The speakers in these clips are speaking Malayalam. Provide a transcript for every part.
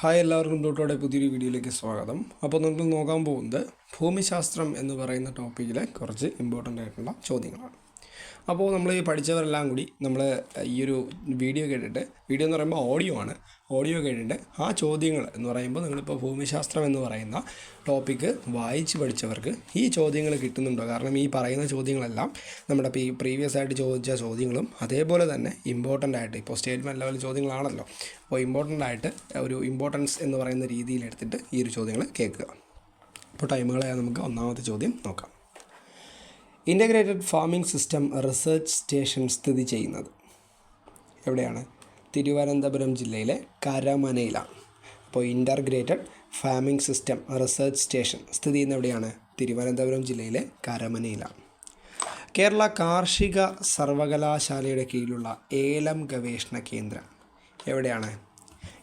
ഹായ് എല്ലാവർക്കും ഡോട്ടോടെ പുതിയൊരു വീഡിയോയിലേക്ക് സ്വാഗതം. അപ്പോൾ നമ്മൾ നോക്കാൻ പോകുന്നത് ഭൂമിശാസ്ത്രം എന്ന് പറയുന്ന ടോപ്പിക്കിലെ കുറച്ച് ഇമ്പോർട്ടന്റ് ആയിട്ടുള്ള ചോദ്യങ്ങളാണ്. അപ്പോൾ നമ്മൾ ഈ പഠിച്ചവരെല്ലാം കൂടി നമ്മൾ ഈ ഒരു വീഡിയോ കേട്ടിട്ട് വീഡിയോ എന്ന് പറയുമ്പോൾ ഓഡിയോ ആണ്. ഓഡിയോ കേട്ടിട്ട് ആ ചോദ്യങ്ങൾ എന്ന് പറയുമ്പോൾ നിങ്ങളിപ്പോൾ ഭൂമിശാസ്ത്രം എന്ന് പറയുന്ന ടോപ്പിക്ക് വായിച്ച് പഠിച്ചവർക്ക് ഈ ചോദ്യങ്ങൾ കിട്ടുന്നുണ്ടോ? കാരണം ഈ പറയുന്ന ചോദ്യങ്ങളെല്ലാം നമ്മുടെ ഈ പ്രീവിയസ് ആയിട്ട് ചോദിച്ച ചോദ്യങ്ങളും അതേപോലെ തന്നെ ഇമ്പോർട്ടന്റ് ആയിട്ട് ഇപ്പോൾ സ്റ്റേറ്റ്മെന്റ് ലെവൽ ചോദ്യങ്ങളാണല്ലോ. അപ്പോൾ ഇമ്പോർട്ടന്റ് ആയിട്ട് ഒരു ഇമ്പോർട്ടൻസ് എന്ന് പറയുന്ന രീതിയിൽ എടുത്തിട്ട് ഈ ഒരു ചോദ്യങ്ങൾ കേൾക്കുക. അപ്പോൾ ടൈമുകളെ നമുക്ക് ഒന്നാമത്തെ ചോദ്യം നോക്കാം. Integrated farming system research station സ്ഥിതി ചെയ്യുന്നത്. എവിടെയാണ്? തിരുവനന്തപുരം ജില്ലയിലെ കരമനയിലാണ് അപ്പോൾ integrated farming system research station സ്ഥിതി ചെയ്യുന്ന എവിടെയാണ്? തിരുവനന്തപുരം ജില്ലയിലെ കരമനയിലാണ് കേരള കാർഷിക സർവകലാശാലയുടെ കീഴിലുള്ള ഏലം ഗവേഷണ കേന്ദ്രം എവിടെയാണ്?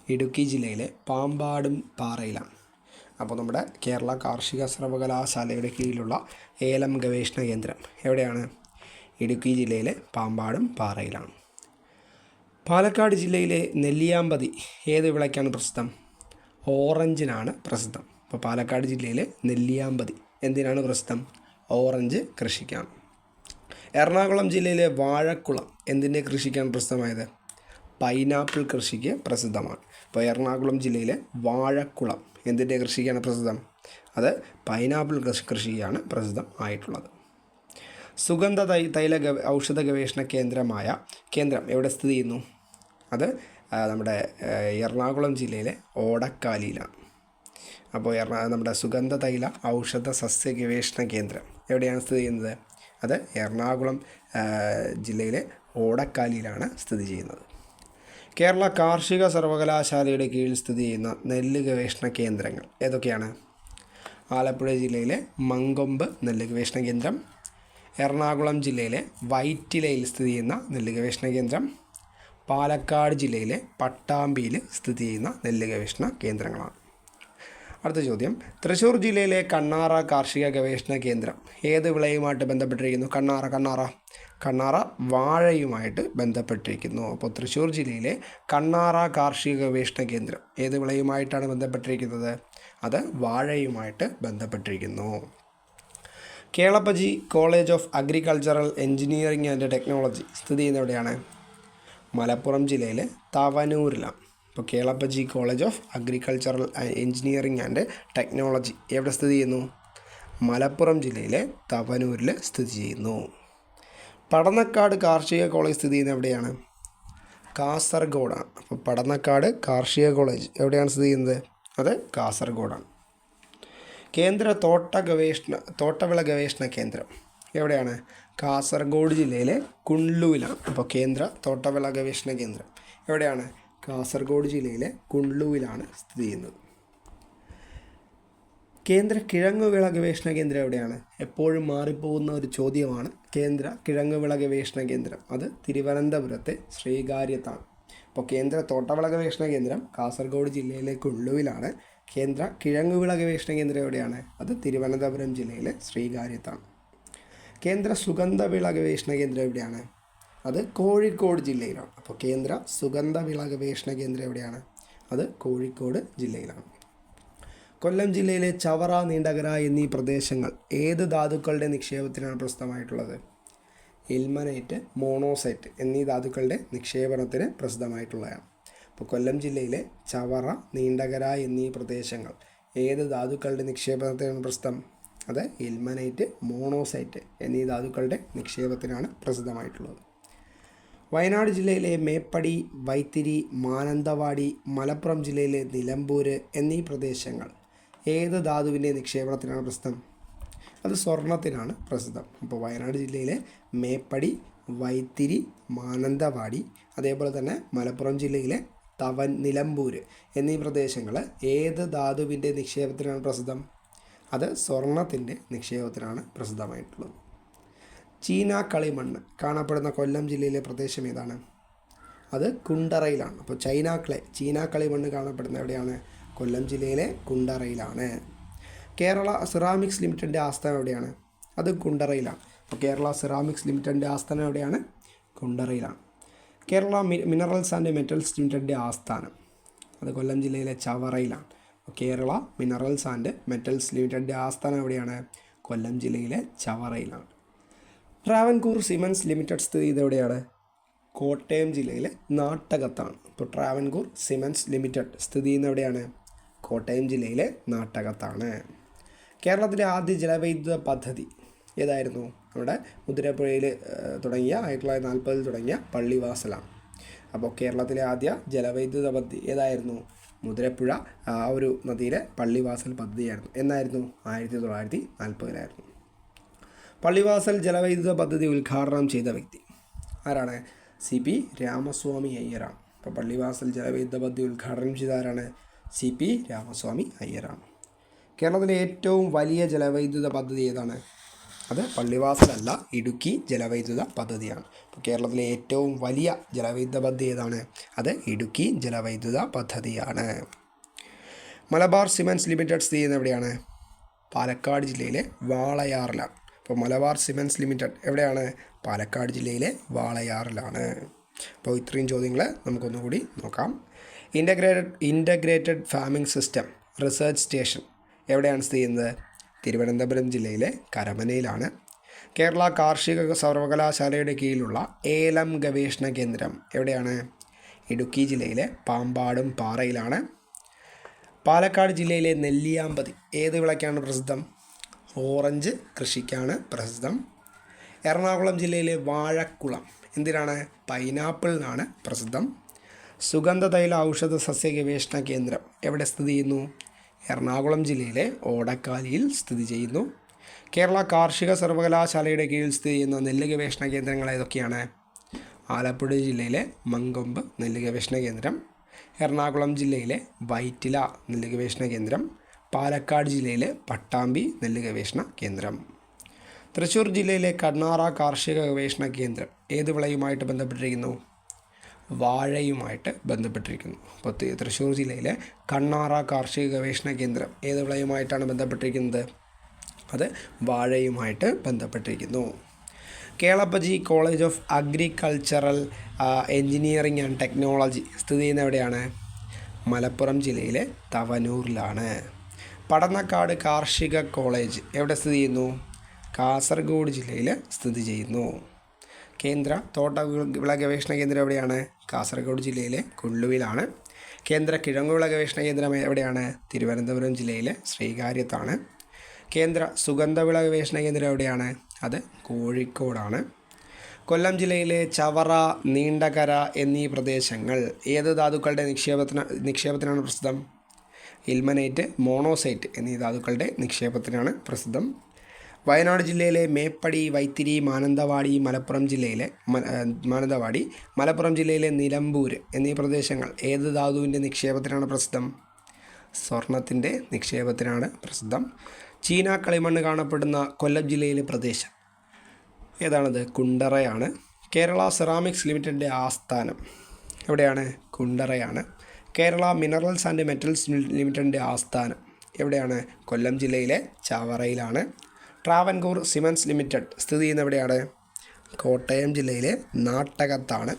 ഇടുക്കി ജില്ലയിലെ പാമ്പാടും പാറയിലാണ്. അപ്പോൾ നമ്മുടെ കേരള കാർഷിക സർവകലാശാലയുടെ കീഴിലുള്ള ഏലം ഗവേഷണ കേന്ദ്രം എവിടെയാണ്? ഇടുക്കി ജില്ലയിലെ പാമ്പാടും പാറയിലാണ്. പാലക്കാട് ജില്ലയിലെ നെല്ലിയാമ്പതി ഏത് വിളയ്ക്കാണ് പ്രസിദ്ധം? ഓറഞ്ചിനാണ് പ്രസിദ്ധം. അപ്പോൾ പാലക്കാട് ജില്ലയിലെ നെല്ലിയാമ്പതി എന്തിനാണ് പ്രസിദ്ധം? ഓറഞ്ച് കൃഷിക്കാണ്. എറണാകുളം ജില്ലയിലെ വാഴക്കുളം എന്തിന്റെ കൃഷിക്കാണ് പ്രസിദ്ധമായത്? പൈനാപ്പിൾ കൃഷിക്ക് പ്രസിദ്ധമാണ്. ഇപ്പോൾ എറണാകുളം ജില്ലയിലെ വാഴക്കുളം എന്തിന്റെ കൃഷിക്കാണ് പ്രസിദ്ധം? അത് പൈനാപ്പിൾ കൃഷി കൃഷിയാണ് പ്രസിദ്ധം ആയിട്ടുള്ളത്. സുഗന്ധ തൈ തൈല ഗവ ഔഷധ ഗവേഷണ കേന്ദ്രമായ കേന്ദ്രം എവിടെ സ്ഥിതി ചെയ്യുന്നു? അത് നമ്മുടെ എറണാകുളം ജില്ലയിലെ ഓടക്കാലിയിലാണ്. അപ്പോൾ എറണാ നമ്മുടെ സുഗന്ധ തൈല ഔഷധ സസ്യ ഗവേഷണ കേന്ദ്രം എവിടെയാണ് സ്ഥിതി ചെയ്യുന്നത്? അത് എറണാകുളം ജില്ലയിലെ ഓടക്കാലിയിലാണ് സ്ഥിതി ചെയ്യുന്നത്. കേരള കാർഷിക സർവകലാശാലയുടെ കീഴിൽ സ്ഥിതി ചെയ്യുന്ന നെല്ല് ഗവേഷണ കേന്ദ്രങ്ങൾ ഏതൊക്കെയാണ്? ആലപ്പുഴ ജില്ലയിലെ മങ്കൊമ്പ് നെല്ല് ഗവേഷണ കേന്ദ്രം എറണാകുളം ജില്ലയിലെ വൈറ്റിലയിൽ സ്ഥിതി ചെയ്യുന്ന നെല്ല് ഗവേഷണ കേന്ദ്രം പാലക്കാട് ജില്ലയിലെ പട്ടാമ്പിയിൽ സ്ഥിതി ചെയ്യുന്ന നെല്ല് ഗവേഷണ കേന്ദ്രങ്ങളാണ്. അടുത്ത ചോദ്യം. തൃശ്ശൂർ ജില്ലയിലെ കണ്ണാറ കാർഷിക ഗവേഷണ കേന്ദ്രം ഏത് വിളയുമായിട്ട് ബന്ധപ്പെട്ടിരിക്കുന്നു? കണ്ണാറ കണ്ണാറ. കണ്ണാറ വാഴയുമായിട്ട് ബന്ധപ്പെട്ടിരിക്കുന്നു. അപ്പോൾ തൃശ്ശൂർ ജില്ലയിലെ കണ്ണാറ കാർഷിക ഗവേഷണ കേന്ദ്രം ഏത് വിളയുമായിട്ടാണ് ബന്ധപ്പെട്ടിരിക്കുന്നത്? അത് വാഴയുമായിട്ട് ബന്ധപ്പെട്ടിരിക്കുന്നു. Kelappaji college of agricultural engineering and technology സ്ഥിതി ചെയ്യുന്ന എവിടെയാണ്? മലപ്പുറം ജില്ലയിലെ തവനൂരിലാണ്. ഇപ്പോൾ Kelappaji college of agricultural engineering and technology എവിടെ സ്ഥിതി ചെയ്യുന്നു? മലപ്പുറം ജില്ലയിലെ തവനൂരിൽ സ്ഥിതി ചെയ്യുന്നു. പടന്നക്കാട് കാർഷിക കോളേജ് സ്ഥിതി ചെയ്യുന്നത് എവിടെയാണ്? കാസർഗോഡാണ് അപ്പോൾ പടന്നക്കാട് കാർഷിക കോളേജ് എവിടെയാണ് സ്ഥിതി ചെയ്യുന്നത്? അത് കാസർഗോഡാണ്. കേന്ദ്ര തോട്ട ഗവേഷണ തോട്ടവിള ഗവേഷണ കേന്ദ്രം എവിടെയാണ്? കാസർഗോഡ് ജില്ലയിലെ കുണ്ട്ലുവിലാണ് അപ്പോൾ കേന്ദ്ര തോട്ടവിള ഗവേഷണ കേന്ദ്രം എവിടെയാണ്? കാസർഗോഡ് ജില്ലയിലെ കുണ്ട്ലുവിലാണ് സ്ഥിതി ചെയ്യുന്നത്. കേന്ദ്ര കിഴങ്ങുവിള ഗവേഷണ കേന്ദ്രം എവിടെയാണ്? എപ്പോഴും മാറിപ്പോകുന്ന ഒരു ചോദ്യമാണ് കേന്ദ്ര കിഴങ്ങുവിള ഗവേഷണ കേന്ദ്രം. അത് തിരുവനന്തപുരത്തെ ശ്രീകാര്യത്താണ്. അപ്പോൾ കേന്ദ്ര തോട്ടവിള ഗവേഷണ കേന്ദ്രം കാസർഗോഡ് ജില്ലയിലെ കുള്ളുവിലാണ് കേന്ദ്ര കിഴങ്ങുവിള ഗവേഷണ കേന്ദ്രം എവിടെയാണ്? അത് തിരുവനന്തപുരം ജില്ലയിലെ ശ്രീകാര്യത്താണ്. കേന്ദ്ര സുഗന്ധവിള ഗവേഷണ കേന്ദ്രം എവിടെയാണ്? അത് കോഴിക്കോട് ജില്ലയിലാണ്. അപ്പോൾ കേന്ദ്ര സുഗന്ധവിള ഗവേഷണ കേന്ദ്രം എവിടെയാണ്? അത് കോഴിക്കോട് ജില്ലയിലാണ്. കൊല്ലം ജില്ലയിലെ ചവറ നീണ്ടകര എന്നീ പ്രദേശങ്ങൾ ഏത് ധാതുക്കളുടെ നിക്ഷേപത്തിനാണ് പ്രസിദ്ധമായിട്ടുള്ളത്? എൽമനേറ്റ് മോണോസൈറ്റ് എന്നീ ധാതുക്കളുടെ നിക്ഷേപണത്തിന് പ്രസിദ്ധമായിട്ടുള്ളതാണ്. അപ്പോൾ കൊല്ലം ജില്ലയിലെ ചവറ നീണ്ടകര എന്നീ പ്രദേശങ്ങൾ ഏത് ധാതുക്കളുടെ നിക്ഷേപണത്തിനാണ് പ്രസിദ്ധം? അത് എൽമനൈറ്റ് മോണോസൈറ്റ് എന്നീ ധാതുക്കളുടെ നിക്ഷേപത്തിനാണ് പ്രസിദ്ധമായിട്ടുള്ളത്. വയനാട് ജില്ലയിലെ മേപ്പടി വൈത്തിരി മാനന്തവാടി മലപ്പുറം ജില്ലയിലെ നിലമ്പൂര് എന്നീ പ്രദേശങ്ങൾ. ഏത് ധാതുവിന്റെ നിക്ഷേപണത്തിനാണ് പ്രസിദ്ധം? അത് സ്വർണത്തിനാണ് പ്രസിദ്ധം. അപ്പോൾ വയനാട് ജില്ലയിലെ മേപ്പടി വൈത്തിരി മാനന്തവാടി അതേപോലെ തന്നെ മലപ്പുറം ജില്ലയിലെ തവൻ നിലമ്പൂര് എന്നീ പ്രദേശങ്ങൾ ഏത് ധാതുവിന്റെ നിക്ഷേപത്തിനാണ് പ്രസിദ്ധം? അത് സ്വർണത്തിന്റെ നിക്ഷേപത്തിനാണ് പ്രസിദ്ധമായിട്ടുള്ളത്. ചീന കളിമണ്ണ് കാണപ്പെടുന്ന കൊല്ലം ജില്ലയിലെ പ്രദേശം ഏതാണ്? അത് കുണ്ടറയിലാണ്. അപ്പോൾ ചൈന ക്ലേ ചീന കളിമണ്ണ് കാണപ്പെടുന്ന എവിടെയാണ്? കൊല്ലം ജില്ലയിലെ കുണ്ടറയിലാണ്. കേരള സിറാമിക്സ് ലിമിറ്റഡിന്റെ ആസ്ഥാനം എവിടെയാണ്? അത് കുണ്ടറയിലാണ്. അപ്പോൾ കേരള സിറാമിക്സ് ലിമിറ്റഡിന്റെ ആസ്ഥാനം എവിടെയാണ്? കുണ്ടറയിലാണ്. കേരള മിനറൽസ് ആൻഡ് മെറ്റൽസ് ലിമിറ്റഡിന്റെ ആസ്ഥാനം അത് കൊല്ലം ജില്ലയിലെ ചവറയിലാണ്. കേരള മിനറൽസ് ആൻഡ് മെറ്റൽസ് ലിമിറ്റഡിന്റെ ആസ്ഥാനം എവിടെയാണ്? കൊല്ലം ജില്ലയിലെ ചവറയിലാണ്. ട്രാവൻകൂർ സിമൻസ് ലിമിറ്റഡ് സ്ഥിതി ചെയ്ത് എവിടെയാണ് കോട്ടയം ജില്ലയിലെ നാട്ടകത്താണ്. അപ്പോൾ ട്രാവൻകൂർ സിമൻസ് ലിമിറ്റഡ് സ്ഥിതി ചെയ്യുന്ന എവിടെയാണ് കോട്ടയം ജില്ലയിലെ നാട്ടകത്താണ്. കേരളത്തിലെ ആദ്യ ജലവൈദ്യുത പദ്ധതി ഏതായിരുന്നു? നമ്മുടെ മുതിരപ്പുഴയിൽ തുടങ്ങിയ ആയിരത്തി തൊള്ളായിരത്തി നാൽപ്പതിൽ തുടങ്ങിയ പള്ളിവാസലാണ്. അപ്പോൾ കേരളത്തിലെ ആദ്യ ജലവൈദ്യുത പദ്ധതി ഏതായിരുന്നു? മുതിരപ്പുഴ ആ ഒരു നദിയിലെ പള്ളിവാസൽ പദ്ധതിയായിരുന്നു. എന്നായിരുന്നു? ആയിരത്തി തൊള്ളായിരത്തി നാൽപ്പതിലായിരുന്നു പള്ളിവാസൽ ജലവൈദ്യുത പദ്ധതി ഉദ്ഘാടനം ചെയ്ത വ്യക്തി. ആരാണ്? സി പി രാമസ്വാമി അയ്യരാണ്. അപ്പോൾ പള്ളിവാസൽ ജലവൈദ്യുത പദ്ധതി ഉദ്ഘാടനം ചെയ്ത ആരാണ്? സി പി രാമസ്വാമി അയ്യരാണ്. കേരളത്തിലെ ഏറ്റവും വലിയ ജലവൈദ്യുത പദ്ധതി ഏതാണ്? അത് പള്ളിവാസലല്ല ഇടുക്കി ജലവൈദ്യുത പദ്ധതിയാണ്. അപ്പോൾ കേരളത്തിലെ ഏറ്റവും വലിയ ജലവൈദ്യുത പദ്ധതി ഏതാണ്? അത് ഇടുക്കി ജലവൈദ്യുത പദ്ധതിയാണ്. മലബാർ സിമെൻസ് ലിമിറ്റഡ് സ്ഥിതി ചെയ്യുന്നത് എവിടെയാണ്? പാലക്കാട് ജില്ലയിലെ വാളയാറിലാണ്. അപ്പോൾ മലബാർ സിമെൻസ് ലിമിറ്റഡ് എവിടെയാണ്? പാലക്കാട് ജില്ലയിലെ വാളയാറിലാണ്. അപ്പോൾ ഇത്രയും ചോദ്യങ്ങൾ നമുക്കൊന്നുകൂടി നോക്കാം. Integrated integrated farming system research station എവിടെയാണ് സ്ഥിതി ചെയ്യുന്നത്? തിരുവനന്തപുരം ജില്ലയിലെ കരമനയിലാണ്. കേരള കാർഷിക സർവകലാശാലയുടെ കീഴിലുള്ള ഏലം ഗവേഷണ കേന്ദ്രം എവിടെയാണ്? ഇടുക്കി ജില്ലയിലെ പാമ്പാടും പാറയിലാണ്. പാലക്കാട് ജില്ലയിലെ നെല്ലിയാമ്പതി ഏത് വിളയ്ക്കാണ് പ്രസിദ്ധം? ഓറഞ്ച് കൃഷിക്കാണ് പ്രസിദ്ധം. എറണാകുളം ജില്ലയിലെ വാഴക്കുളം എന്തിനാണ്? പൈനാപ്പിളിനാണ് പ്രസിദ്ധം. സുഗന്ധതൈല ഔഷധ സസ്യ ഗവേഷണ കേന്ദ്രം എവിടെ സ്ഥിതി ചെയ്യുന്നു? എറണാകുളം ജില്ലയിലെ ഓടക്കാലിയിൽ സ്ഥിതി ചെയ്യുന്നു. കേരള കാർഷിക സർവകലാശാലയുടെ കീഴിൽ സ്ഥിതി ചെയ്യുന്ന നെല്ല് ഗവേഷണ കേന്ദ്രങ്ങൾ ഏതൊക്കെയാണ്? ആലപ്പുഴ ജില്ലയിലെ മങ്കൊമ്പ് നെല്ല് ഗവേഷണ കേന്ദ്രം എറണാകുളം ജില്ലയിലെ വൈറ്റില നെല്ല് ഗവേഷണ കേന്ദ്രം പാലക്കാട് ജില്ലയിലെ പട്ടാമ്പി നെല്ല് ഗവേഷണ കേന്ദ്രം. തൃശ്ശൂർ ജില്ലയിലെ കണ്ണാറ കാർഷിക ഗവേഷണ കേന്ദ്രം ഏത് വിളയുമായിട്ട് ബന്ധപ്പെട്ടിരിക്കുന്നു? വാഴയുമായിട്ട് ബന്ധപ്പെട്ടിരിക്കുന്നു. അപ്പോൾ തൃശ്ശൂർ ജില്ലയിലെ കണ്ണാറ കാർഷിക ഗവേഷണ കേന്ദ്രം ഏത് വിളയുമായിട്ടാണ് ബന്ധപ്പെട്ടിരിക്കുന്നത്? അത് വാഴയുമായിട്ട് ബന്ധപ്പെട്ടിരിക്കുന്നു. Kelappaji college of agricultural engineering and technology സ്ഥിതി ചെയ്യുന്ന എവിടെയാണ്? മലപ്പുറം ജില്ലയിലെ തവനൂരിലാണ്. പടന്നക്കാട് കാർഷിക കോളേജ് എവിടെ സ്ഥിതി ചെയ്യുന്നു? കാസർഗോഡ് ജില്ലയിൽ സ്ഥിതി ചെയ്യുന്നു. കേന്ദ്ര തോട്ട വിള ഗവേഷണ കേന്ദ്രം എവിടെയാണ്? കാസർഗോഡ് ജില്ലയിലെ കുള്ളുവിലാണ്. കേന്ദ്ര കിഴങ്ങുവിള ഗവേഷണ കേന്ദ്രം എവിടെയാണ്? തിരുവനന്തപുരം ജില്ലയിലെ ശ്രീകാര്യത്താണ്. കേന്ദ്ര സുഗന്ധവിള ഗവേഷണ കേന്ദ്രം എവിടെയാണ്? അത് കോഴിക്കോടാണ്. കൊല്ലം ജില്ലയിലെ ചവറ നീണ്ടകര എന്നീ പ്രദേശങ്ങൾ ഏത് ധാതുക്കളുടെ നിക്ഷേപത്തിന് നിക്ഷേപത്തിനാണ് പ്രസിദ്ധം? ഇൽമനേറ്റ് മോണോസൈറ്റ് എന്നീ ധാതുക്കളുടെ നിക്ഷേപത്തിനാണ് പ്രസിദ്ധം. വയനാട് ജില്ലയിലെ മേപ്പടി വൈത്തിരി മാനന്തവാടി മലപ്പുറം ജില്ലയിലെ മാനന്തവാടി മലപ്പുറം ജില്ലയിലെ നിലമ്പൂർ എന്നീ പ്രദേശങ്ങൾ ഏത് ധാതുവിന്റെ നിക്ഷേപത്തിനാണ് പ്രസിദ്ധം? സ്വർണത്തിന്റെ നിക്ഷേപത്തിനാണ് പ്രസിദ്ധം. ചീന കളിമണ്ണ് കാണപ്പെടുന്ന കൊല്ലം ജില്ലയിലെ പ്രദേശം ഏതാണത്? കുണ്ടറയാണ്. കേരള സെറാമിക്സ് ലിമിറ്റഡിന്റെ ആസ്ഥാനം എവിടെയാണ്? കുണ്ടറയാണ്. കേരള മിനറൽസ് ആൻഡ് മെറ്റൽസ് ലിമിറ്റഡിന്റെ ആസ്ഥാനം. എവിടെയാണ്? കൊല്ലം ജില്ലയിലെ ചാവറയിലാണ്. ട്രാവൻകൂർ സിമൻസ് ലിമിറ്റഡ് സ്ഥിതി ചെയ്യുന്ന എവിടെയാണ്? കോട്ടയം ജില്ലയിലെ നാട്ടകത്താണ്.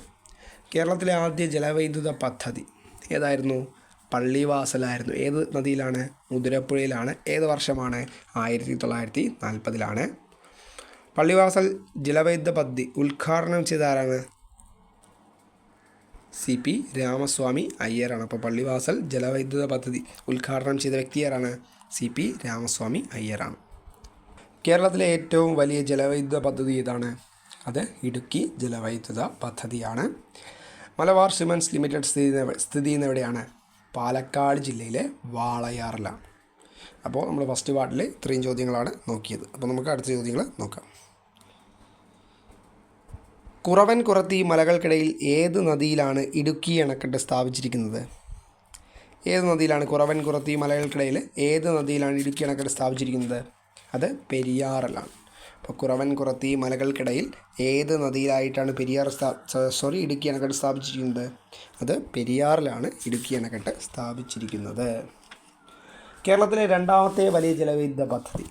കേരളത്തിലെ ആദ്യ ജലവൈദ്യുത പദ്ധതി ഏതായിരുന്നു? പള്ളിവാസലായിരുന്നു. ഏത് നദിയിലാണ്? മുതിരപ്പുഴയിലാണ്. ഏത് വർഷമാണ്? ആയിരത്തി തൊള്ളായിരത്തി നാൽപ്പതിലാണ് പള്ളിവാസൽ ജലവൈദ്യുത പദ്ധതി ഉദ്ഘാടനം ചെയ്ത ആരാണ്? സി പി രാമസ്വാമി അയ്യരാണ്. അപ്പോൾ പള്ളിവാസൽ ജലവൈദ്യുത പദ്ധതി ഉദ്ഘാടനം ചെയ്ത വ്യക്തി ആരാണ്? സി പി രാമസ്വാമി അയ്യരാണ്. കേരളത്തിലെ ഏറ്റവും വലിയ ജലവൈദ്യുത പദ്ധതി ഏതാണ്? അത് ഇടുക്കി ജലവൈദ്യുത പദ്ധതിയാണ്. മലബാർ സിമൻസ് ലിമിറ്റഡ് സ്ഥിതി സ്ഥിതി ചെയ്യുന്ന എവിടെയാണ് പാലക്കാട് ജില്ലയിലെ വാളയാറിലാണ്. അപ്പോൾ നമ്മൾ ഫസ്റ്റ് പാർട്ടിൽ ഇത്രയും ചോദ്യങ്ങളാണ് നോക്കിയത്. അപ്പോൾ നമുക്ക് അടുത്ത ചോദ്യങ്ങൾ നോക്കാം. കുറവൻ കുറത്തി മലകൾക്കിടയിൽ ഏത് നദിയിലാണ് ഇടുക്കി അണക്കെട്ട് സ്ഥാപിച്ചിരിക്കുന്നത്? ഏത് നദിയിലാണ് കുറവൻ കുറത്തി മലകൾക്കിടയിൽ ഏത് നദിയിലാണ് ഇടുക്കി അണക്കെട്ട് സ്ഥാപിച്ചിരിക്കുന്നത്? അത് പെരിയാറിലാണ്. അപ്പോൾ കുറവൻ കുറത്തി മലകൾക്കിടയിൽ ഏത് നദിയിലായിട്ടാണ് പെരിയാർ സ്ഥാ സോറി ഇടുക്കി അണക്കെട്ട് സ്ഥാപിച്ചിരിക്കുന്നത്? അത് പെരിയാറിലാണ് ഇടുക്കി അണക്കെട്ട് സ്ഥാപിച്ചിരിക്കുന്നത്. കേരളത്തിലെ രണ്ടാമത്തെ വലിയ ജലവൈദ്യുത പദ്ധതി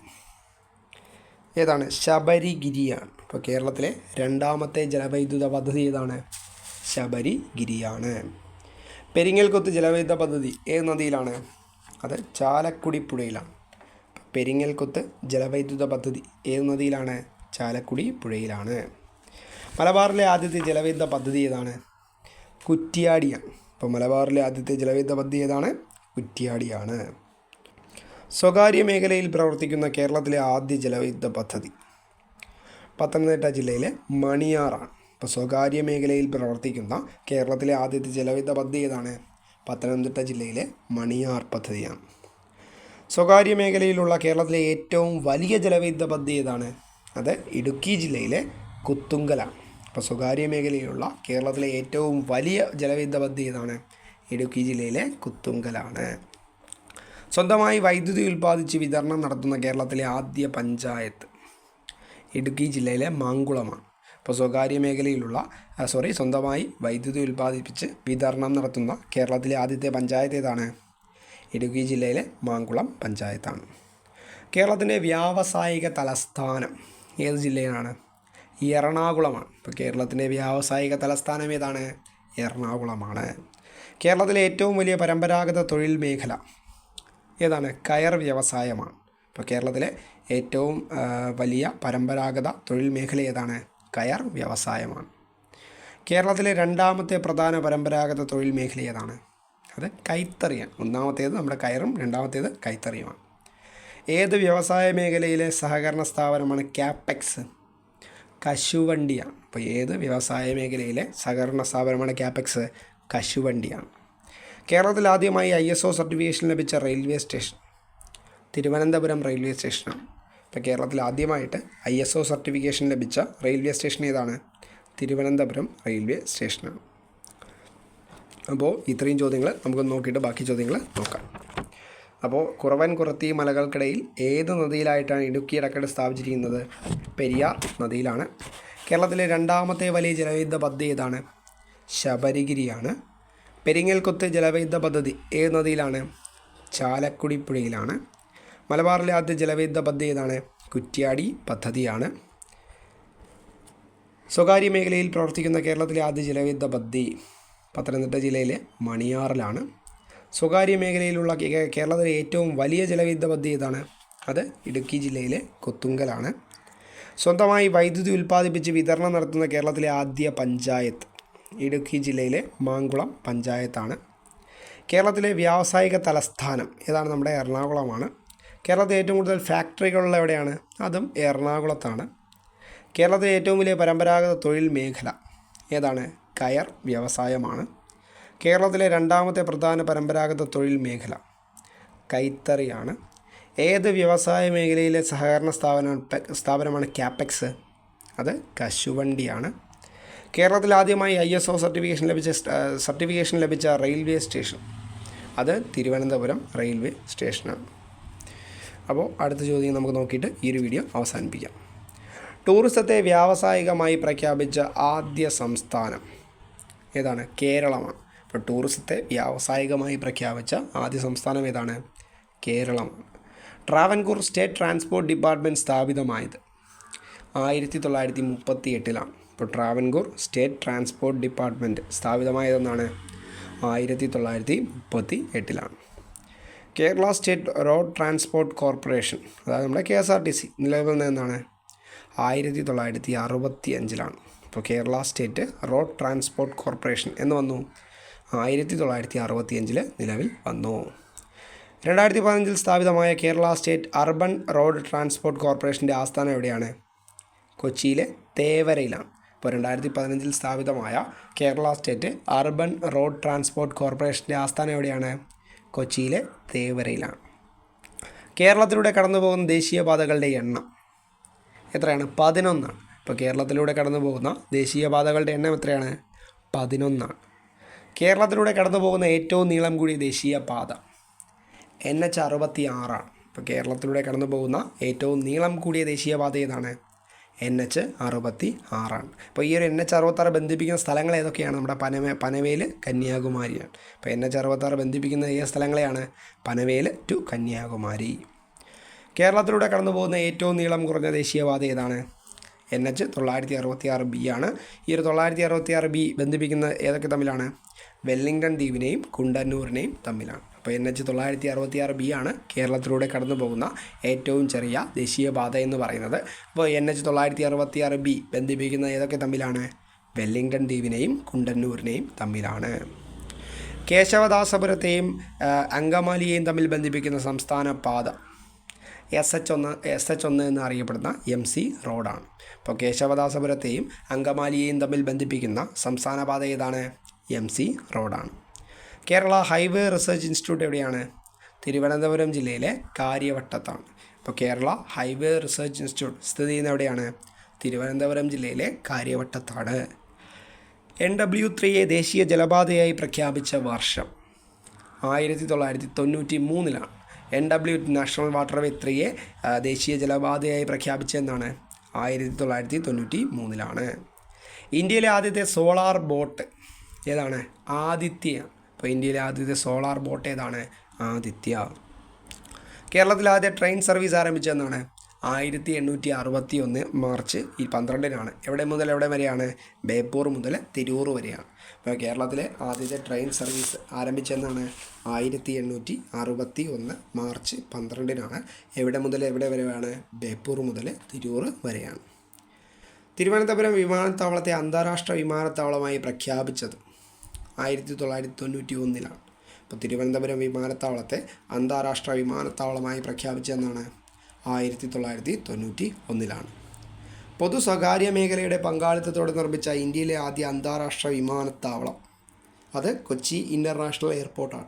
ഏതാണ്? ശബരിഗിരിയാണ്. ഇപ്പോൾ കേരളത്തിലെ രണ്ടാമത്തെ ജലവൈദ്യുത പദ്ധതി ഏതാണ്? ശബരിഗിരിയാണ്. പെരിങ്ങൽകൊത്ത് ജലവൈദ്യുത പദ്ധതി ഏത് നദിയിലാണ്? അത് ചാലക്കുടി പുഴയിലാണ് പെരിങ്ങൽകൊത്ത് ജലവൈദ്യുത പദ്ധതി ഏത് നദിയിലാണ്? ചാലക്കുടി പുഴയിലാണ് മലബാറിലെ ആദ്യത്തെ ജലവൈദ്യുത പദ്ധതി ഏതാണ്? കുറ്റിയാടിയാണ്. അപ്പോൾ മലബാറിലെ ആദ്യത്തെ ജലവൈദ്യുത പദ്ധതി ഏതാണ്? കുറ്റിയാടിയാണ്. സ്വകാര്യ മേഖലയിൽ പ്രവർത്തിക്കുന്ന കേരളത്തിലെ ആദ്യ ജലവൈദ്യുത പദ്ധതി. പത്തനംതിട്ട ജില്ലയിലെ മണിയാറാണ്. ഇപ്പോൾ സ്വകാര്യ മേഖലയിൽ പ്രവർത്തിക്കുന്ന കേരളത്തിലെ ആദ്യത്തെ ജലവിദ്യ പദ്ധതി ഏതാണ്? പത്തനംതിട്ട ജില്ലയിലെ മണിയാർ പദ്ധതിയാണ്. സ്വകാര്യ മേഖലയിലുള്ള കേരളത്തിലെ ഏറ്റവും വലിയ ജലവിദ്യ പദ്ധതി ഏതാണ്? അത് ഇടുക്കി ജില്ലയിലെ കുത്തുങ്കലാണ്. അപ്പോൾ സ്വകാര്യ മേഖലയിലുള്ള കേരളത്തിലെ ഏറ്റവും വലിയ ജലവിദ്യ പദ്ധതി ഏതാണ്? ഇടുക്കി ജില്ലയിലെ കുത്തുങ്കലാണ്. സ്വന്തമായി വൈദ്യുതി ഉൽപ്പാദിച്ച് വിതരണം നടത്തുന്ന കേരളത്തിലെ ആദ്യ പഞ്ചായത്ത് ഇടുക്കി ജില്ലയിലെ മാങ്കുളമാണ്. അപ്പോൾ സ്വകാര്യ മേഖലയിലുള്ള സോറി സ്വന്തമായി വൈദ്യുതി ഉൽപ്പാദിപ്പിച്ച് വിതരണം നടത്തുന്ന കേരളത്തിലെ ആദ്യത്തെ പഞ്ചായത്ത് ഏതാണ്? ഇടുക്കി ജില്ലയിലെ മാങ്കുളം പഞ്ചായത്താണ്. കേരളത്തിന്റെ വ്യാവസായിക തലസ്ഥാനം ഏത് ജില്ലയിലാണ്? എറണാകുളമാണ്. ഇപ്പോൾ കേരളത്തിന്റെ വ്യാവസായിക തലസ്ഥാനം ഏതാണ്? എറണാകുളമാണ്. കേരളത്തിലെ ഏറ്റവും വലിയ പരമ്പരാഗത തൊഴിൽ മേഖല ഏതാണ്? കയർ വ്യവസായമാണ്. ഇപ്പോൾ കേരളത്തിലെ ഏറ്റവും വലിയ പരമ്പരാഗത തൊഴിൽ മേഖല ഏതാണ്? കയർ വ്യവസായമാണ്. കേരളത്തിലെ രണ്ടാമത്തെ പ്രധാന പരമ്പരാഗത തൊഴിൽ മേഖല ഏതാണ്? അത് കൈത്തറിയാണ്. ഒന്നാമത്തേത് നമ്മുടെ കയറും രണ്ടാമത്തേത് കൈത്തറിയുമാണ്. ഏത് വ്യവസായ മേഖലയിലെ സഹകരണ സ്ഥാപനമാണ് ക്യാപെക്സ്? കശുവണ്ടിയാണ്. അപ്പോൾ ഏത് വ്യവസായ മേഖലയിലെ സഹകരണ സ്ഥാപനമാണ് ക്യാപെക്സ്? കശുവണ്ടിയാണ്. കേരളത്തിൽ ആദ്യമായി ഐ എസ് ഒ സർട്ടിഫിക്കേഷൻ ലഭിച്ച റെയിൽവേ സ്റ്റേഷൻ? തിരുവനന്തപുരം റെയിൽവേ സ്റ്റേഷനാണ്. ഇപ്പോൾ കേരളത്തിൽ ആദ്യമായിട്ട് ഐ എസ് ഒ സർട്ടിഫിക്കേഷൻ ലഭിച്ച റെയിൽവേ സ്റ്റേഷൻ ഏതാണ്? തിരുവനന്തപുരം റെയിൽവേ സ്റ്റേഷനാണ്. അപ്പോൾ ഇത്രയും ചോദ്യങ്ങൾ നമുക്ക് നോക്കിയിട്ട് ബാക്കി ചോദ്യങ്ങൾ നോക്കാം. അപ്പോൾ കുറവൻ കുറത്തി മലകൾക്കിടയിൽ ഏത് നദിയിലായിട്ടാണ് ഇടുക്കി അടക്കട് സ്ഥാപിച്ചിരിക്കുന്നത്? പെരിയാർ നദിയിലാണ്. കേരളത്തിലെ രണ്ടാമത്തെ വലിയ ജലവൈദ്യുത പദ്ധതി ഏതാണ്? ശബരിഗിരിയാണ്. പെരിങ്ങൽകൊത്ത് ജലവൈദ്യുത പദ്ധതി ഏത് നദിയിലാണ്? ചാലക്കുടി പുഴയിലാണ്. മലബാറിലെ ആദ്യ ജലവൈദ്യുത പദ്ധതി ഏതാണ്? കുറ്റ്യാടി പദ്ധതിയാണ്. സ്വകാര്യ മേഖലയിൽ പ്രവർത്തിക്കുന്ന കേരളത്തിലെ ആദ്യ ജലവിദ്യുത പദ്ധതി പത്തനംതിട്ട ജില്ലയിലെ മണിയാറിലാണ്. സ്വകാര്യ മേഖലയിലുള്ള കേരളത്തിലെ ഏറ്റവും വലിയ ജലവിദ്യുത പദ്ധതി ഏതാണ്? അത് ഇടുക്കി ജില്ലയിലെ കൊത്തുങ്കലാണ്. സ്വന്തമായി വൈദ്യുതി ഉൽപ്പാദിപ്പിച്ച് വിതരണം നടത്തുന്ന കേരളത്തിലെ ആദ്യ പഞ്ചായത്ത് ഇടുക്കി ജില്ലയിലെ മാങ്കുളം പഞ്ചായത്താണ്. കേരളത്തിലെ വ്യാവസായിക തലസ്ഥാനം ഏതാണ്? നമ്മുടെ എറണാകുളമാണ്. കേരളത്തിൽ ഏറ്റവും കൂടുതൽ ഫാക്ടറികളുള്ള എവിടെയാണ്? അതും എറണാകുളത്താണ്. കേരളത്തിലെ ഏറ്റവും വലിയ പരമ്പരാഗത തൊഴിൽ മേഖല ഏതാണ്? കയർ വ്യവസായമാണ്. കേരളത്തിലെ രണ്ടാമത്തെ പ്രധാന പരമ്പരാഗത തൊഴിൽ മേഖല കൈത്തറിയാണ്. ഏത് വ്യവസായ മേഖലയിലെ സഹകരണ സ്ഥാപനം സ്ഥാപനമാണ് ക്യാപെക്സ്? അത് കശുവണ്ടിയാണ്. കേരളത്തിൽ ആദ്യമായി ഐ എസ് ഒ സർട്ടിഫിക്കേഷൻ ലഭിച്ച സർട്ടിഫിക്കേഷൻ ലഭിച്ച റെയിൽവേ സ്റ്റേഷൻ അത് തിരുവനന്തപുരം റെയിൽവേ സ്റ്റേഷനാണ്. അപ്പോൾ അടുത്ത ചോദ്യം നമുക്ക് നോക്കിയിട്ട് ഈ ഒരു വീഡിയോ അവസാനിപ്പിക്കാം. ടൂറിസത്തെ വ്യാവസായികമായി പ്രഖ്യാപിച്ച ആദ്യ സംസ്ഥാനം ഏതാണ്? കേരളമാണ്. അപ്പോൾ ടൂറിസത്തെ വ്യാവസായികമായി പ്രഖ്യാപിച്ച ആദ്യ സംസ്ഥാനം ഏതാണ്? കേരളമാണ് ട്രാവൻകൂർ സ്റ്റേറ്റ് ട്രാൻസ്പോർട്ട് ഡിപ്പാർട്ട്മെന്റ് സ്ഥാപിതമായത് ആയിരത്തി തൊള്ളായിരത്തി മുപ്പത്തി എട്ടിലാണ് ഇപ്പോൾ ട്രാവൻകൂർ സ്റ്റേറ്റ് ട്രാൻസ്പോർട്ട് ഡിപ്പാർട്ട്മെന്റ് സ്ഥാപിതമായതെന്നാണ്. ആയിരത്തി തൊള്ളായിരത്തി മുപ്പത്തി എട്ടിലാണ് Kerala state road transport corporation അതായത് നമ്മുടെ K S R T C നിലവിൽ നിന്നാണ് ആയിരത്തി തൊള്ളായിരത്തി അറുപത്തി അഞ്ചിലാണ് ഇപ്പോൾ Kerala state road transport corporation എന്ന് വന്നു. ആയിരത്തി തൊള്ളായിരത്തി അറുപത്തി അഞ്ചിൽ നിലവിൽ വന്നു. രണ്ടായിരത്തി പതിനഞ്ചിൽ സ്ഥാപിതമായ Kerala state urban road transport കോർപ്പറേഷന്റെ ആസ്ഥാനം എവിടെയാണ്? കൊച്ചിയിലെ തേവരയിലാണ്. ഇപ്പോൾ രണ്ടായിരത്തി പതിനഞ്ചിൽ സ്ഥാപിതമായ Kerala state urban road transport കോർപ്പറേഷന്റെ ആസ്ഥാനം എവിടെയാണ്? കൊച്ചിയിലെ തേവരയിലാണ്. കേരളത്തിലൂടെ കടന്നു പോകുന്ന ദേശീയപാതകളുടെ എണ്ണം എത്രയാണ്? പതിനൊന്നാണ്. ഇപ്പോൾ കേരളത്തിലൂടെ കടന്നു പോകുന്ന ദേശീയപാതകളുടെ എണ്ണം എത്രയാണ്? പതിനൊന്നാണ്. കേരളത്തിലൂടെ കടന്നു പോകുന്ന ഏറ്റവും നീളം കൂടിയ ദേശീയപാത എൻ എച്ച് അറുപത്തി ആറാണ് ഇപ്പോൾ കേരളത്തിലൂടെ കടന്നു പോകുന്ന ഏറ്റവും നീളം കൂടിയ ദേശീയപാത ഏതാണ്? എൻ എച്ച് അറുപത്തി ആറാണ് അപ്പോൾ ഈ ഒരു എൻ എച്ച് അറുപത്താറ് ബന്ധിപ്പിക്കുന്ന സ്ഥലങ്ങൾ ഏതൊക്കെയാണ്? നമ്മുടെ പനവേ പനവേൽ കന്യാകുമാരിയാണ്. അപ്പോൾ എൻ എച്ച് അറുപത്താറ് ബന്ധിപ്പിക്കുന്ന ഏത് സ്ഥലങ്ങളെയാണ് പനവേൽ ടു കന്യാകുമാരി. കേരളത്തിലൂടെ കടന്നു പോകുന്ന ഏറ്റവും നീളം കുറഞ്ഞ ദേശീയപാത ഏതാണ്? എൻ എച്ച് തൊള്ളായിരത്തി അറുപത്തി ആറ് ബി ആണ്. ഈ ഒരു തൊള്ളായിരത്തി അറുപത്തി ആറ് ബി ബന്ധിപ്പിക്കുന്ന ഏതൊക്കെ തമ്മിലാണ്? വെല്ലിംഗ്ടൺ ദ്വീപിനെയും കുണ്ടന്നൂരിനെയും തമ്മിലാണ്. അപ്പോൾ എൻ എച്ച് തൊള്ളായിരത്തി അറുപത്തി ആറ് ബി ആണ് കേരളത്തിലൂടെ കടന്നു പോകുന്ന ഏറ്റവും ചെറിയ ദേശീയപാത എന്ന് പറയുന്നത്. അപ്പോൾ എൻ എച്ച് തൊള്ളായിരത്തി അറുപത്തി ആറ് ബി ബന്ധിപ്പിക്കുന്ന ഏതൊക്കെ തമ്മിലാണ്? വെല്ലിംഗ്ടൺ ദ്വീപിനെയും കുണ്ടന്നൂരിനെയും തമ്മിലാണ്. കേശവദാസപുരത്തെയും അങ്കമാലിയെയും തമ്മിൽ ബന്ധിപ്പിക്കുന്ന സംസ്ഥാന പാത എസ് എച്ച് ഒന്ന് എസ് എച്ച് ഒന്ന് എന്ന് അറിയപ്പെടുന്ന എം സി റോഡാണ്. അപ്പോൾ കേശവദാസപുരത്തെയും അങ്കമാലിയെയും തമ്മിൽ ബന്ധിപ്പിക്കുന്ന സംസ്ഥാന പാത ഏതാണ്? എം സി റോഡാണ്. കേരള ഹൈവേ റിസർച്ച് ഇൻസ്റ്റിറ്റ്യൂട്ട് എവിടെയാണ്? തിരുവനന്തപുരം ജില്ലയിലെ കാര്യവട്ടത്താണ്. അപ്പോൾ കേരള ഹൈവേ റിസർച്ച് ഇൻസ്റ്റിറ്റ്യൂട്ട് സ്ഥിതി ചെയ്യുന്ന എവിടെയാണ്? തിരുവനന്തപുരം ജില്ലയിലെ കാര്യവട്ടത്താണ്. എൻ ഡബ്ല്യു ത്രീയെ ദേശീയ ജലപാതയായി പ്രഖ്യാപിച്ച വർഷം ആയിരത്തി തൊള്ളായിരത്തി തൊണ്ണൂറ്റി മൂന്നിലാണ് എൻ ഡബ്ല്യു നാഷണൽ വാട്ടർവേ ത്രീയെ ദേശീയ ജലപാതയായി പ്രഖ്യാപിച്ചതെന്നാണ് ആയിരത്തി തൊള്ളായിരത്തി തൊണ്ണൂറ്റി മൂന്നിലാണ് ഇന്ത്യയിലെ ആദ്യത്തെ സോളാർ ബോട്ട് ഏതാണ്? ആദിത്യ അപ്പോൾ ഇന്ത്യയിലെ ആദ്യത്തെ സോളാർ ബോട്ട് ഏതാണ്? ആദിത്യ. കേരളത്തിൽ ആദ്യ ട്രെയിൻ സർവീസ് ആരംഭിച്ചതെന്നാണ്. ആയിരത്തി എണ്ണൂറ്റി അറുപത്തി ഒന്ന് മാർച്ച് ഈ പന്ത്രണ്ടിനാണ്. എവിടെ മുതൽ എവിടെ വരെയാണ്? ബേപ്പൂർ മുതൽ തിരൂർ വരെയാണ്. അപ്പോൾ കേരളത്തിലെ ആദ്യത്തെ ട്രെയിൻ സർവീസ് ആരംഭിച്ചതെന്നാണ്. ആയിരത്തി എണ്ണൂറ്റി അറുപത്തി ഒന്ന് മാർച്ച് പന്ത്രണ്ടിനാണ്. എവിടെ മുതൽ എവിടെ വരെയാണ്? ബേപ്പൂർ മുതൽ തിരൂർ വരെയാണ്. തിരുവനന്തപുരം വിമാനത്താവളത്തെ അന്താരാഷ്ട്ര വിമാനത്താവളമായി പ്രഖ്യാപിച്ചത് ആയിരത്തി തൊള്ളായിരത്തി തൊണ്ണൂറ്റി ഒന്നിലാണ് അപ്പോൾ തിരുവനന്തപുരം വിമാനത്താവളത്തെ അന്താരാഷ്ട്ര വിമാനത്താവളമായി പ്രഖ്യാപിച്ചതെന്നാണ് ആയിരത്തി തൊള്ളായിരത്തി തൊണ്ണൂറ്റി ഒന്നിലാണ് പൊതു സ്വകാര്യ മേഖലയുടെ പങ്കാളിത്തത്തോടെ നിർമ്മിച്ച ഇന്ത്യയിലെ ആദ്യ അന്താരാഷ്ട്ര വിമാനത്താവളം. അത് കൊച്ചി ഇന്റർനാഷണൽ എയർപോർട്ടാണ്.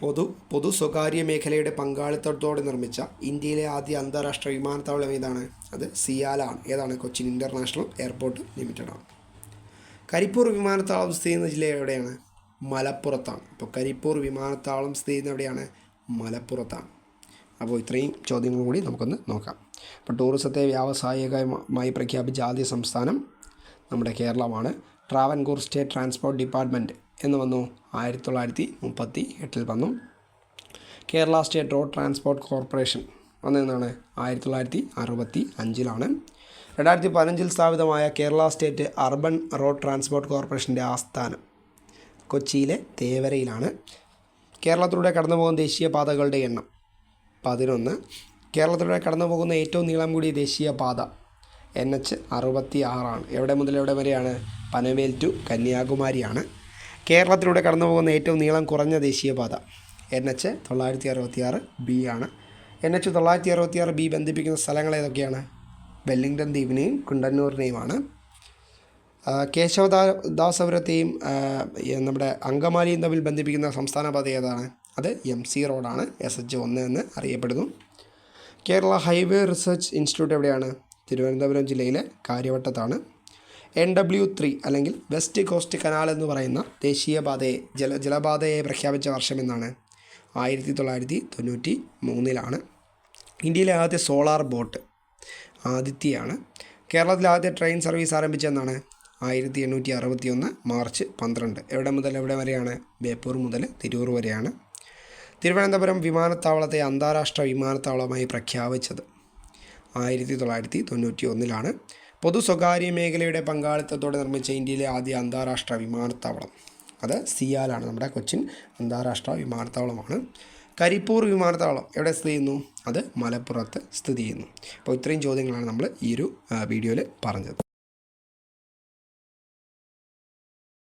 പൊതു പൊതു സ്വകാര്യ മേഖലയുടെ പങ്കാളിത്തത്തോടെ നിർമ്മിച്ച ഇന്ത്യയിലെ ആദ്യ അന്താരാഷ്ട്ര വിമാനത്താവളം ഏതാണ്? അത് സിയാലാണ്. ഏതാണ്? കൊച്ചിൻ ഇന്റർനാഷണൽ എയർപോർട്ട് ലിമിറ്റഡ് ആണ് കരിപ്പൂർ വിമാനത്താവളം സ്ഥിതി ചെയ്യുന്ന ജില്ല എവിടെയാണ്? മലപ്പുറത്താണ്. അപ്പോൾ കരിപ്പൂർ വിമാനത്താവളം സ്ഥിതി ചെയ്യുന്ന എവിടെയാണ്? മലപ്പുറത്താണ്. അപ്പോൾ ഇത്രയും ചോദ്യങ്ങൾ കൂടി നമുക്കൊന്ന് നോക്കാം. അപ്പോൾ ടൂറിസത്തെ വ്യാവസായികമായി പ്രഖ്യാപിച്ച ആദ്യ സംസ്ഥാനം നമ്മുടെ കേരളമാണ്. ട്രാവൻകൂർ സ്റ്റേറ്റ് ട്രാൻസ്പോർട്ട് ഡിപ്പാർട്ട്മെന്റ് എന്ന് വന്നു. ആയിരത്തി തൊള്ളായിരത്തി മുപ്പത്തി എട്ടിൽ വന്നു. Kerala state road transport corporation വന്നതെന്നാണ്. ആയിരത്തി തൊള്ളായിരത്തി അറുപത്തി അഞ്ചിലാണ് രണ്ടായിരത്തി പതിനഞ്ചിൽ സ്ഥാപിതമായ Kerala state urban road transport കോർപ്പറേഷന്റെ ആസ്ഥാനം കൊച്ചിയിലെ തേവരയിലാണ്. കേരളത്തിലൂടെ കടന്നു പോകുന്ന ദേശീയപാതകളുടെ എണ്ണം പതിനൊന്ന്. കേരളത്തിലൂടെ കടന്നു പോകുന്ന ഏറ്റവും നീളം കൂടിയ ദേശീയപാത എൻ എച്ച് അറുപത്തി ആറാണ് എവിടെ മുതൽ എവിടെ വരെയാണ്? പനവേൽ ടു കന്യാകുമാരിയാണ്. കേരളത്തിലൂടെ കടന്നു പോകുന്ന ഏറ്റവും നീളം കുറഞ്ഞ ദേശീയപാത എൻ എച്ച് തൊള്ളായിരത്തി അറുപത്തി ആറ് ബി ആണ്. എൻ എച്ച് തൊള്ളായിരത്തി അറുപത്തി ആറ് ബി ബന്ധിപ്പിക്കുന്ന സ്ഥലങ്ങൾ ഏതൊക്കെയാണ്? വെല്ലിംഗ്ടൺ ദ്വീപിനെയും കുണ്ടന്നൂരിനെയുമാണ്. ആ, കേശവദാ ദാസപുരത്തെയും നമ്മുടെ അങ്കമാലിയും തമ്മിൽ ബന്ധിപ്പിക്കുന്ന സംസ്ഥാന പാത ഏതാണ്? അത് എം സി റോഡാണ്. എസ് എച്ച് ഒന്ന് എന്ന് അറിയപ്പെടുന്നു. കേരള ഹൈവേ റിസർച്ച് ഇൻസ്റ്റിറ്റ്യൂട്ട് എവിടെയാണ്? തിരുവനന്തപുരം ജില്ലയിലെ കാര്യവട്ടത്താണ്. എൻ ഡബ്ല്യു ത്രീ അല്ലെങ്കിൽ വെസ്റ്റ് കോസ്റ്റ് കനാൽ എന്ന് പറയുന്ന ദേശീയപാതയെ ജല ജലപാതയെ പ്രഖ്യാപിച്ച വർഷം എന്നാണ്. ആയിരത്തി തൊള്ളായിരത്തി തൊണ്ണൂറ്റി മൂന്നിലാണ്. ഇന്ത്യയിലെ ആദ്യത്തെ സോളാർ ബോട്ട് ആദിത്യയാണ്. കേരളത്തിൽ ആദ്യ ട്രെയിൻ സർവീസ് ആരംഭിച്ചതെന്നാണ് ആയിരത്തി എണ്ണൂറ്റി അറുപത്തി ഒന്ന് മാർച്ച് പന്ത്രണ്ട്. എവിടെ മുതൽ എവിടെ വരെയാണ്? ബേപ്പൂർ മുതൽ തിരൂർ വരെയാണ്. തിരുവനന്തപുരം വിമാനത്താവളത്തെ അന്താരാഷ്ട്ര വിമാനത്താവളമായി പ്രഖ്യാപിച്ചത് ആയിരത്തി തൊള്ളായിരത്തി തൊണ്ണൂറ്റി ഒന്നിലാണ് പൊതു സ്വകാര്യ മേഖലയുടെ പങ്കാളിത്തത്തോടെ നിർമ്മിച്ച ഇന്ത്യയിലെ ആദ്യ അന്താരാഷ്ട്ര വിമാനത്താവളം. അത് സിയാലാണ് നമ്മുടെ കൊച്ചിൻ അന്താരാഷ്ട്ര വിമാനത്താവളമാണ്. കരിപ്പൂർ വിമാനത്താവളം എവിടെ സ്ഥിതി ചെയ്യുന്നു? അത് മലപ്പുറത്ത് സ്ഥിതി ചെയ്യുന്നു. അപ്പോൾ ഇത്രയും ചോദ്യങ്ങളാണ് നമ്മൾ ഈ ഒരു വീഡിയോയിൽ പറഞ്ഞത്.